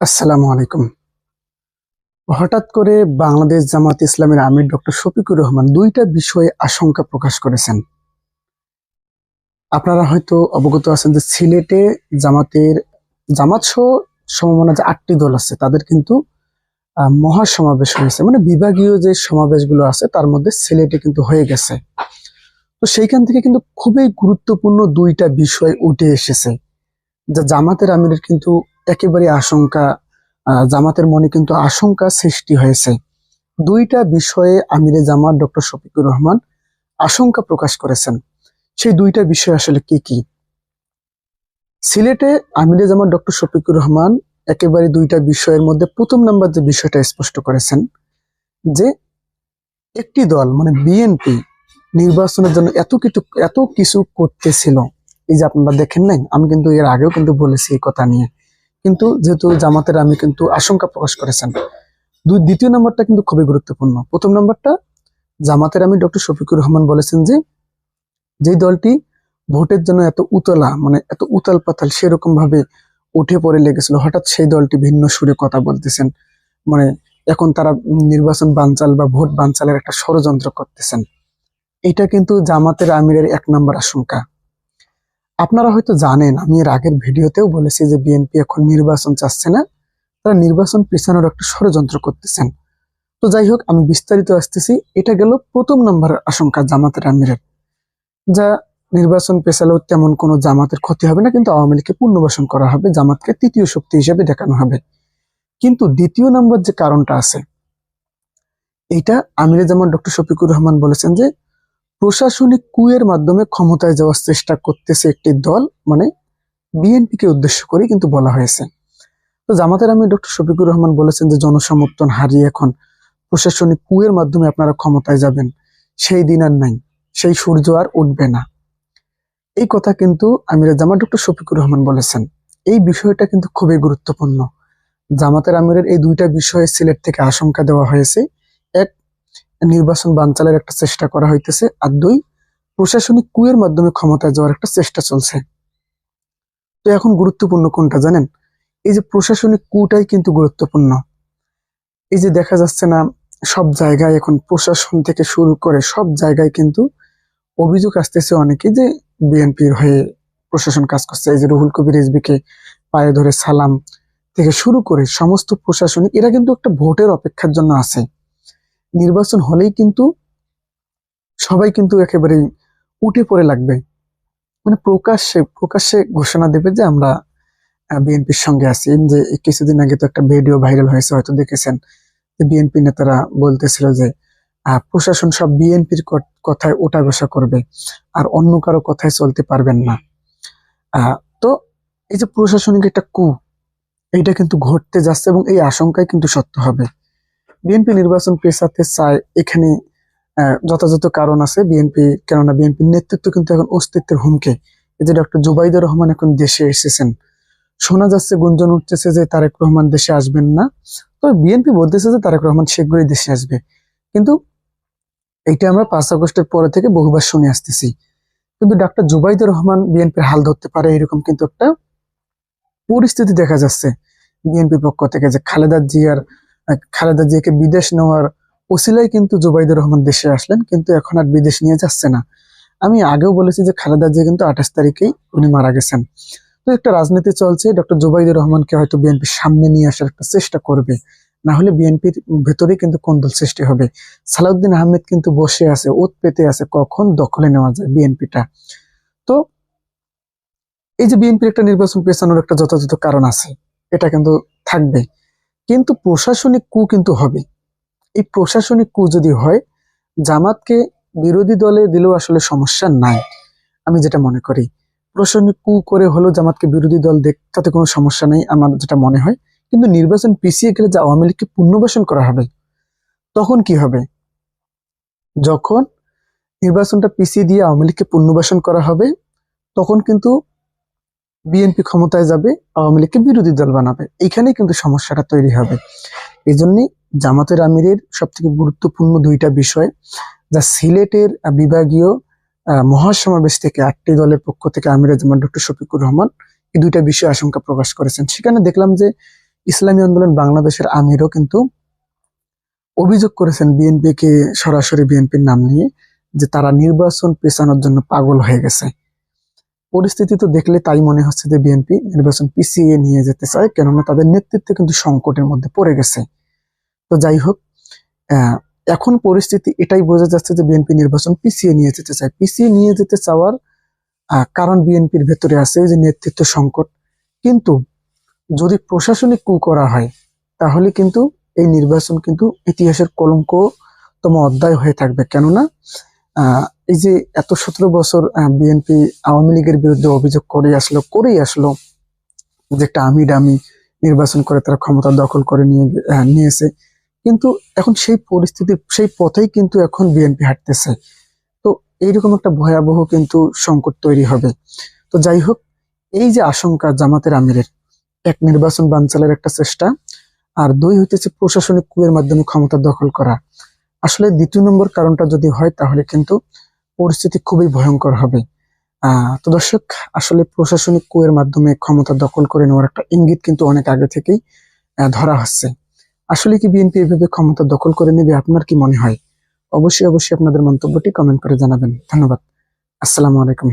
আসসালামু আলাইকুম। হঠাৎ করে বাংলাদেশ জামাত ইসলামের আমির ডক্টর শফিকুর রহমান দুইটা বিষয়ে আশঙ্কা প্রকাশ করেছেন। আপনারা হয়তো অবগত আছেন যে সিলেটে জামাতের জামাত সহ সমমনা যে আটটি দল আছে, তাদের কিন্তু মহাসমাবেশ হয়েছে। মানে বিভাগীয় যে সমাবেশগুলো আছে, তার মধ্যে সিলেটে কিন্তু হয়ে গেছে। তো সেইখান থেকে কিন্তু খুবই গুরুত্বপূর্ণ দুইটা বিষয় উঠে এসেছে। যা জামাতের আমিরের কিন্তু একেবারে আশঙ্কা জামাতের মনে কিন্তু আশঙ্কা সৃষ্টি হয়েছে। দুইটা বিষয়ে আমিরে জামাত ডক্টর শফিকুর রহমান আশঙ্কা প্রকাশ করেছেন। সেই দুইটা বিষয় আসলে কি কি? সিলেটে আমিরে জামাত ডক্টর শফিকুর রহমান একেবারে দুইটা বিষয়ের মধ্যে প্রথম নাম্বার যে বিষয়টা স্পষ্ট করেছেন যে একটি দল মানে বিএনপি নির্বাচনের জন্য এত কিছু এত কিছু করতেছিল। এই যে আপনারা দেখেন নাই, আমি কিন্তু এর আগেও কিন্তু বলেছি এই কথা নিয়ে। কিন্তু যেহেতু জামাতের আমি কিন্তু আশঙ্কা প্রকাশ করেছেন। দুই, দ্বিতীয় নম্বরটা কিন্তু খুবই গুরুত্বপূর্ণ। প্রথম নম্বরটা, জামাতের আমি ডক্টর শফিকুর রহমান বলেছেন যে, যেই দলটি ভোটের জন্য এত উতলা মানে এত উতাল পাতাল সেরকম ভাবে উঠে পড়ে লেগেছিল, হঠাৎ সেই দলটি ভিন্ন সুরে কথা বলতেছেন। মানে এখন তারা নির্বাচন বানচাল বা ভোট বানচালের একটা ষড়যন্ত্র করতেছেন। এটা কিন্তু জামাতের আমিরের এক নম্বর আশঙ্কা। আপনারা হয়তো জানেন, আমি এর আগের ভিডিওতেও বলেছি যে বিএনপি এখন নির্বাচন চাচ্ছে না। তারা নির্বাচন পিছানোর একটা ষড়যন্ত্র করতেছেন। তো যাই হোক, আমি বিস্তারিত আসতেছি। এটা গেল প্রথম নম্বর আশঙ্কা জামাতের আমিরের। যা নির্বাচন পেছালেও তেমন কোনো জামাতের ক্ষতি হবে না, কিন্তু আওয়ামী লীগকে পুনর্বাসন করা হবে, জামাতকে তৃতীয় শক্তি হিসেবে দেখানো হবে। কিন্তু দ্বিতীয় নম্বর যে কারণটা আছে এইটা আমিরে জামান ডক্টর শফিকুর রহমান বলেছেন যে প্রশাসনিক কুয়ের মাধ্যমে ক্ষমতায় যাওয়ার চেষ্টা করতেছে একটি দল মানে বিএনপিকে উদ্দেশ্য করে কিন্তু বলা হয়েছে। তো জামাতের আমি ডক্টর শফিকুর রহমান বলেছেন যে, জনসমর্থন হারিয়ে এখন প্রশাসনিক কুয়ের মাধ্যমে আপনারা ক্ষমতায় যাবেন। সেই দিন আর নাই, সেই সূর্য আর উঠবে না। এই কথা কিন্তু আমিরা জামাত ডক্টর শফিকুর রহমান বলেছেন। এই বিষয়টা কিন্তু খুবই গুরুত্বপূর্ণ। জামাতের আমিরের এই দুইটা বিষয়ে সিলেট থেকে আশঙ্কা দেওয়া হয়েছে। নির্বাচন বানচালের একটা চেষ্টা করা হইতেছে। আর দুই, প্রশাসনিক কুয়ের মাধ্যমে ক্ষমতায় যাওয়ার একটা চেষ্টা চলছে। তো এখন গুরুত্বপূর্ণ কোনটা জানেন? এই যে প্রশাসনিক কুটাই কিন্তু গুরুত্বপূর্ণ। এই যে দেখা যাচ্ছে না, সব জায়গায় এখন প্রশাসন থেকে শুরু করে সব জায়গায় কিন্তু অভিযোগ আসতেছে অনেকে যে বিএনপির হয়ে প্রশাসন কাজ করছে। এই যে রুহুল কবির রিজবিকে পায়ে ধরে সালাম থেকে শুরু করে সমস্ত প্রশাসনিক, এরা কিন্তু একটা ভোটের অপেক্ষার জন্য আছে। নির্বাচন হলেই কিন্তু সবাই কিন্তু একেবারেই উঠে পড়ে লাগবে। মানে প্রকাশ্যে প্রকাশ্যে ঘোষণা দেবে যে আমরা বিএনপির সঙ্গে আছি। যে কিছুদিন আগে তো একটা ভিডিও ভাইরাল হয়েছে, হয়তো দেখেছেন। বিএনপি নেতারা বলতেছিল যে প্রশাসন সব বিএনপির কথায় ওঠা বসা করবে, আর অন্য কারও কথায় চলতে পারবেন না। তো এই যে প্রশাসনিক একটা কু, এইটা কিন্তু ঘটতে যাচ্ছে এবং এই আশঙ্কায় কিন্তু সত্য হবে। বিএনপি নির্বাচন পেছাতে চায় এখানে যথাযথ কারণ আছে। বিএনপি, কেননা বিএনপির নেতৃত্ব কিন্তু এখন অস্তিত্বের হুমকে। এই যে ডক্টর জুবাইদুর রহমান এখন দেশে এসেছেন। শোনা যাচ্ছে, গুঞ্জন উঠতেছে যে তারেক রহমান দেশে আসবেন না। তবে বিএনপি বলতেছে যে তারেক রহমান শীঘ্রই দেশে আসবে। কিন্তু এইটা আমরা পাঁচ আগস্টের পরে থেকে বহুবার শুনে আসতেছি। কিন্তু ডাক্তার জুবাইদুর রহমান বিএনপির হাল ধরতে পারে এরকম কিন্তু একটা পরিস্থিতি দেখা যাচ্ছে বিএনপি পক্ষ থেকে যে খালেদা জিয়ার খালেদা জিয়াকে বিদেশ নেওয়ার ওসিলাই কিন্তু জুবাইদুর রহমান দেশে আসলেন, কিন্তু এখন আর বিদেশ নিয়ে যাচ্ছে না। আমি আগেও বলেছি যে খালেদা জিয়া কিন্তু আঠাশ তারিখেই উনি মারা গেছেন। তো একটা রাজনীতি চলছে, ডক্টর জুবাইদুর রহমানকে হয়তো বিএনপির সামনে নিয়ে আসার একটা চেষ্টা করবে। না হলে বিএনপির ভেতরে কিন্তু কোন্দল সৃষ্টি হবে। সালাউদ্দিন আহমেদ কিন্তু বসে আছে, ওত পেতে আছে, কখন দখলে নেওয়া যায় বিএনপিটা। তো এই যে বিএনপির একটা নির্বাচন পেছানোর একটা যথাযথ কারণ আছে, এটা কিন্তু থাকবে। কিন্তু প্রশাসনিক কু কিন্তু হবে। এই প্রশাসনিক কু যদি হয়, জামাতকে বিরোধী দলে দিলেও আসলে সমস্যা নাই, আমি যেটা মনে করি। প্রশাসনিক কু করে হলেও জামাতকে বিরোধী দল দেখ, তাতে কোনো সমস্যা নেই, আমার যেটা মনে হয়। কিন্তু নির্বাচন পিছিয়ে গেলে যে আওয়ামী লীগকে পুনর্বাসন করা হবে, তখন কি হবে? যখন নির্বাচনটা পিছিয়ে দিয়ে আওয়ামী লীগকে পুনর্বাসন করা হবে, তখন কিন্তু বিএনপি ক্ষমতায় যাবে, আওয়ামী লীগকে বিরোধী দল বানাবে। এইখানেই কিন্তু সমস্যাটা তৈরি হবে। এই জন্যই জামাতের আমিরের সব থেকে গুরুত্বপূর্ণ দুইটা বিষয়, যা সিলেটের বিভাগীয় মহাসমাবেশ থেকে আটটি দলের পক্ষ থেকে আমির জামান ডক্টর শফিকুর রহমান এই দুইটা বিষয়ে আশঙ্কা প্রকাশ করেছেন। সেখানে দেখলাম যে ইসলামী আন্দোলন বাংলাদেশের আমিরও কিন্তু অভিযোগ করেছেন বিএনপিকে সরাসরি বিএনপির নাম নিয়ে, যে তারা নির্বাচন পেছানোর জন্য পাগল হয়ে গেছে। পরিস্থিতি তো দেখলে তাই মনে হচ্ছে যে বিএনপি নির্বাচন পিছিয়ে নিয়ে যেতে চায়, কেননা তাদের নেতৃত্ব কিন্তু সংকটের মধ্যে পড়ে গেছে। তো যাই হোক এখন পরিস্থিতি এটাই বোঝা যাচ্ছে যে বিএনপি নির্বাচন পিছিয়ে নিয়ে যেতে চায়। পিছিয়ে নিয়ে যেতে চাওয়ার কারণ বিএনপির ভেতরে আছে যে নেতৃত্ব সংকট। কিন্তু যদি প্রশাসনিক কু করা হয়, তাহলে কিন্তু এই নির্বাচন কিন্তু ইতিহাসের কলঙ্কতম অধ্যায় হয়ে থাকবে। কেননা এই যে এত সতেরো বছর বিএনপি আওয়ামী লীগের বিরুদ্ধে অভিযোগ করে আসলো, করেই আসলো যে একটা আমি ডামি নির্বাচন করে তারা ক্ষমতা দখল করে নিয়ে নিয়েছে। কিন্তু এখন সেই পরিস্থিতি, সেই পথেই কিন্তু এখন বিএনপি হাঁটতেছে। তো এইরকম একটা ভয়াবহ কিন্তু সংকট তৈরি হবে। তো যাই হোক, এই যে আশঙ্কা জামাতের আমিরের, এক নির্বাচন বানচালের একটা চেষ্টা, আর দুই হইতেছে প্রশাসনিক কুয়ের মাধ্যমে ক্ষমতা দখল করা। আসলে দ্বিতীয় নম্বর কারণটা যদি হয়, তাহলে কিন্তু পরিস্থিতি খুবই ভয়ঙ্কর হবে। তো দর্শক, আসলে প্রশাসনিক কুয়ের মাধ্যমে ক্ষমতা দখল করে নেওয়ার একটা ইঙ্গিত কিন্তু অনেক আগে থেকেই ধরা হচ্ছে। আসলে কি বিএনপি এভাবে ক্ষমতা দখল করে নেবে, আপনার কি মনে হয়? অবশ্যই অবশ্যই আপনাদের মন্তব্যটি কমেন্ট করে জানাবেন। ধন্যবাদ। আসসালামু আলাইকুম।